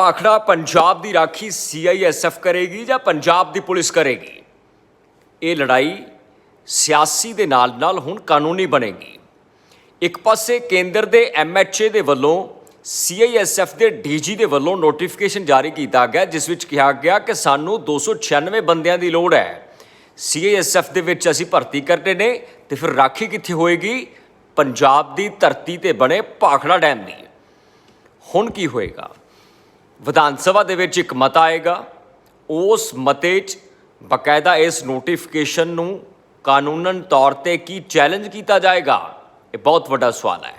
ਪਾਖੜਾ ਪੰਜਾਬ ਦੀ ਰਾਖੀ ਸੀਆਈਐਸਐਫ ਕਰੇਗੀ ਜਾਂ ਪੰਜਾਬ ਦੀ ਪੁਲਿਸ ਕਰੇਗੀ? ਇਹ ਲੜਾਈ ਸਿਆਸੀ ਦੇ ਨਾਲ ਨਾਲ ਹੁਣ ਕਾਨੂੰਨੀ ਬਣੇਗੀ। ਇੱਕ ਪਾਸੇ ਕੇਂਦਰ ਦੇ ਐਮਐਚਏ ਦੇ ਵੱਲੋਂ ਸੀਆਈਐਸਐਫ ਦੇ ਡੀਜੀ ਦੇ ਵੱਲੋਂ ਨੋਟੀਫਿਕੇਸ਼ਨ ਜਾਰੀ ਕੀਤਾ ਗਿਆ, ਜਿਸ ਵਿੱਚ ਕਿਹਾ ਗਿਆ ਕਿ ਸਾਨੂੰ 296 ਬੰਦਿਆਂ ਦੀ ਲੋੜ ਹੈ। ਸੀਆਈਐਸਐਫ ਦੇ ਵਿੱਚ ਅਸੀਂ ਭਰਤੀ ਕਰਨੇ ਨੇ ਤੇ ਫਿਰ ਰਾਖੀ ਕਿੱਥੇ ਹੋਏਗੀ? ਪੰਜਾਬ ਦੀ ਧਰਤੀ ਤੇ ਬਣੇ ਭਾਖੜਾ ਡੈਮ ਦੀ। ਹੁਣ ਕੀ ਹੋਏਗਾ? ਵਿਧਾਨ ਸਭਾ ਦੇ ਵਿੱਚ ਇੱਕ ਮਤਾ ਆਏਗਾ। ਉਸ ਮਤੇ 'ਚ ਬਕਾਇਦਾ ਇਸ ਨੋਟੀਫਿਕੇਸ਼ਨ ਨੂੰ ਕਾਨੂੰਨਨ ਤੌਰ ਤੇ ਕੀ ਚੈਲੰਜ ਕੀਤਾ ਜਾਏਗਾ? ਇਹ ਬਹੁਤ ਵੱਡਾ ਸਵਾਲ ਹੈ।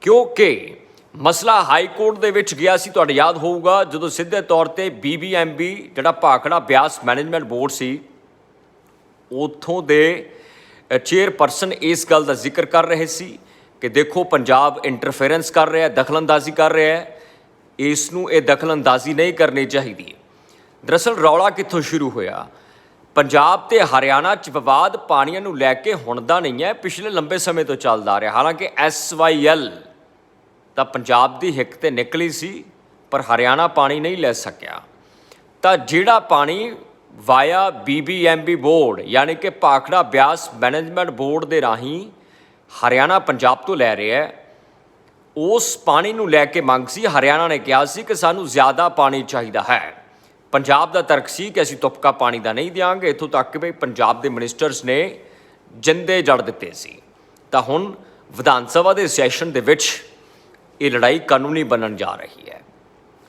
ਕਿਉਂਕਿ ਮਸਲਾ ਹਾਈ ਕੋਰਟ ਦੇ ਵਿੱਚ ਗਿਆ ਸੀ, ਤੁਹਾਡੇ ਯਾਦ ਹੋਊਗਾ, ਜਦੋਂ ਸਿੱਧੇ ਤੌਰ ਤੇ ਬੀਬੀਐਮਬੀ ਜਿਹੜਾ ਭਾਖੜਾ ਬਿਆਸ ਮੈਨੇਜਮੈਂਟ ਬੋਰਡ ਸੀ, ਉਥੋਂ ਦੇ ਚੇਅਰਪਰਸਨ ਇਸ ਗੱਲ ਦਾ ਜ਼ਿਕਰ ਕਰ ਰਹੇ ਸੀ ਕਿ ਦੇਖੋ, ਪੰਜਾਬ ਇੰਟਰਫੇਰੈਂਸ ਕਰ ਰਿਹਾ ਹੈ, ਦਖਲਅੰਦਾਜ਼ੀ ਕਰ ਰਿਹਾ ਹੈ। ਇਸ ਨੂੰ ਇਹ ਦਖਲਅੰਦਾਜ਼ੀ ਨਹੀਂ ਕਰਨੀ ਚਾਹੀਦੀ। ਦਰਅਸਲ ਰੌਲਾ ਕਿੱਥੋਂ ਸ਼ੁਰੂ ਹੋਇਆ? ਪੰਜਾਬ ਤੇ ਹਰਿਆਣਾ 'ਚ ਵਿਵਾਦ ਪਾਣੀਆਂ ਨੂੰ ਲੈ ਕੇ ਹੁਣ ਦਾ ਨਹੀਂ ਹੈ, ਪਿਛਲੇ ਲੰਬੇ ਸਮੇਂ ਤੋਂ ਚੱਲਦਾ ਆ ਰਿਹਾ। ਹਾਲਾਂਕਿ ਐਸਵਾਈਐਲ ਤਾਂ ਪੰਜਾਬ ਦੀ ਹਿੱਕ ਤੇ ਨਿਕਲੀ ਸੀ, ਪਰ ਹਰਿਆਣਾ ਪਾਣੀ ਨਹੀਂ ਲੈ ਸਕਿਆ। ਤਾਂ ਜਿਹੜਾ ਪਾਣੀ ਵਾਇਆ ਬੀਬੀਐਮਬੀ ਬੋਰਡ, ਯਾਨੀ ਕਿ ਪਾਖੜਾ ਬਿਆਸ ਮੈਨੇਜਮੈਂਟ ਬੋਰਡ ਦੇ ਰਾਹੀਂ ਹਰਿਆਣਾ ਪੰਜਾਬ ਤੋਂ ਲੈ ਰਿਹਾ ਹੈ ਉਸ ਪਾਣੀ ਨੂੰ ਲੈ ਕੇ ਮੰਗ ਸੀ। ਹਰਿਆਣਾ ਨੇ ਕਿਹਾ ਸੀ ਕਿ ਸਾਨੂੰ ਜ਼ਿਆਦਾ ਪਾਣੀ ਚਾਹੀਦਾ ਹੈ। ਪੰਜਾਬ ਦਾ ਤਰਕ ਸੀ ਕਿ ਅਸੀਂ ਤੁਪਕਾ ਪਾਣੀ ਦਾ ਨਹੀਂ ਦਿਆਂਗੇ। ਇੱਥੋਂ ਤੱਕ ਕਿ ਵੀ ਪੰਜਾਬ ਦੇ ਮਿਨਿਸਟਰਸ ਨੇ ਜਿੰਦੇ ਜੜ ਦਿੱਤੇ ਸੀ। ਤਾਂ ਹੁਣ ਵਿਧਾਨ ਸਭਾ ਦੇ ਸੈਸ਼ਨ ਦੇ ਵਿੱਚ ਇਹ ਲੜਾਈ ਕਾਨੂੰਨੀ ਬਣਨ ਜਾ ਰਹੀ ਹੈ।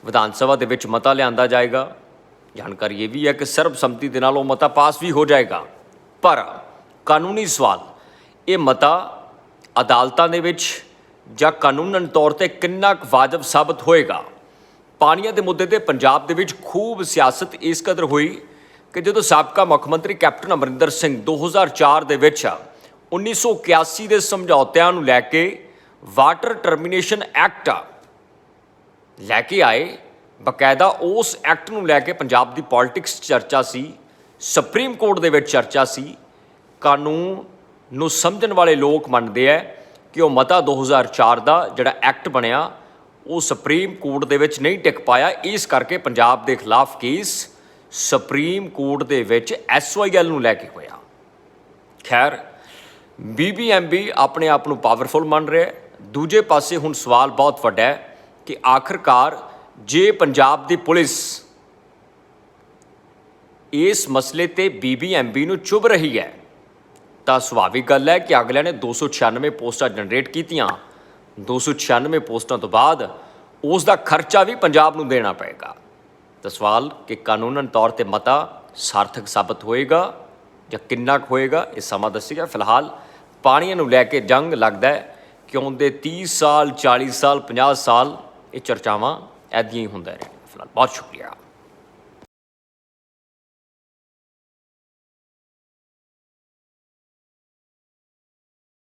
ਵਿਧਾਨ ਸਭਾ ਦੇ ਵਿੱਚ ਮਤਾ ਲਿਆਂਦਾ ਜਾਏਗਾ। ਜਾਣਕਾਰੀ ਇਹ ਵੀ ਹੈ ਕਿ ਸਰਬਸੰਮਤੀ ਦੇ ਨਾਲ ਉਹ ਮਤਾ ਪਾਸ ਵੀ ਹੋ ਜਾਏਗਾ। ਪਰ ਕਾਨੂੰਨੀ ਸਵਾਲ, ਇਹ ਮਤਾ ਅਦਾਲਤਾਂ ਦੇ ਵਿੱਚ ਜਾਂ ਕਾਨੂੰਨਨ ਤੌਰ ਤੇ ਕਿੰਨਾ ਕੁ ਵਾਜਬ ਸਾਬਤ ਹੋਏਗਾ? ਪਾਣੀਆਂ ਦੇ ਮੁੱਦੇ ਤੇ ਪੰਜਾਬ ਦੇ ਵਿੱਚ ਖੂਬ ਸਿਆਸਤ ਇਸ ਕਦਰ ਹੋਈ ਕਿ ਜਦੋਂ ਸਾਬਕਾ ਮੁੱਖ ਮੰਤਰੀ ਕੈਪਟਨ ਅਮਰਿੰਦਰ ਸਿੰਘ 2004 ਦੇ ਵਿੱਚ 1981 ਦੇ ਸਮਝੌਤਿਆਂ ਨੂੰ ਲੈ ਕੇ ਵਾਟਰ ਟਰਮੀਨੇਸ਼ਨ ਐਕਟ ਲੈ ਕੇ ਆਏ, ਬਕਾਇਦਾ ਉਸ ਐਕਟ ਨੂੰ ਲੈ ਕੇ ਪੰਜਾਬ ਦੀ ਪੋਲਿਟਿਕਸ ਚਰਚਾ ਸੀ, ਸੁਪਰੀਮ ਕੋਰਟ ਦੇ ਵਿੱਚ ਚਰਚਾ ਸੀ, ਕਾਨੂੰਨ ਨੂੰ ਸਮਝਣ ਵਾਲੇ ਲੋਕ ਮੰਨਦੇ ਆ ਕਿ ਉਹ ਮਤਾ 2004 ਦਾ ਜਿਹੜਾ ਐਕਟ ਬਣਿਆ, ਉਹ ਸੁਪਰੀਮ ਕੋਰਟ ਦੇ ਵਿੱਚ ਨਹੀਂ ਟਿਕ ਪਾਇਆ। ਇਸ ਕਰਕੇ ਪੰਜਾਬ ਦੇ ਖਿਲਾਫ ਕੇਸ ਸੁਪਰੀਮ ਕੋਰਟ ਦੇ ਵਿੱਚ ਐਸਵਾਈਐਲ ਨੂੰ ਲੈ ਕੇ ਹੋਇਆ। ਖੈਰ ਬੀਬੀਐਮਬੀ ਆਪਣੇ ਆਪ ਨੂੰ ਪਾਵਰਫੁਲ ਮੰਨ ਰਿਹਾ ਹੈ। ਦੂਜੇ ਪਾਸੇ ਹੁਣ ਸਵਾਲ ਬਹੁਤ ਵੱਡਾ ਹੈ ਕਿ ਆਖਰਕਾਰ ਜੇ ਪੰਜਾਬ ਦੀ ਪੁਲਿਸ ਇਸ ਮਸਲੇ ਤੇ ਬੀਬੀਐਮਬੀ ਨੂੰ ਚੁਭ ਰਹੀ ਹੈ ਤਾਂ ਸੁਭਾਵਿਕ ਗੱਲ ਹੈ ਕਿ ਅਗਲਿਆਂ ਨੇ 296 ਪੋਸਟਾਂ ਜਨਰੇਟ ਕੀਤੀਆਂ। 296 ਪੋਸਟਾਂ ਤੋਂ ਬਾਅਦ ਉਸ ਦਾ ਖਰਚਾ ਵੀ ਪੰਜਾਬ ਨੂੰ ਦੇਣਾ ਪਏਗਾ। ਤਾਂ ਸਵਾਲ ਕਿ ਕਾਨੂੰਨਨ ਤੌਰ ਤੇ ਮਤਾ ਸਾਰਥਕ ਸਾਬਤ ਹੋਏਗਾ ਜਾਂ ਕਿੰਨਾ ਕੁ ਹੋਏਗਾ, ਇਹ ਸਮਾਂ ਦੱਸੇਗਾ। ਫਿਲਹਾਲ ਪਾਣੀਆਂ ਨੂੰ ਲੈ ਕੇ ਜੰਗ ਲੱਗਦਾ ਹੈ ਕਿ ਆਉਂਦੇ 30 ਸਾਲ 40 ਸਾਲ 50 ਸਾਲ ਇਹ ਚਰਚਾਵਾਂ ਐਦੀਆਂ ਹੀ ਹੁੰਦਾ ਰਹੇ ਫਿਲਹਾਲ ਬਹੁਤ ਸ਼ੁਕਰੀਆ।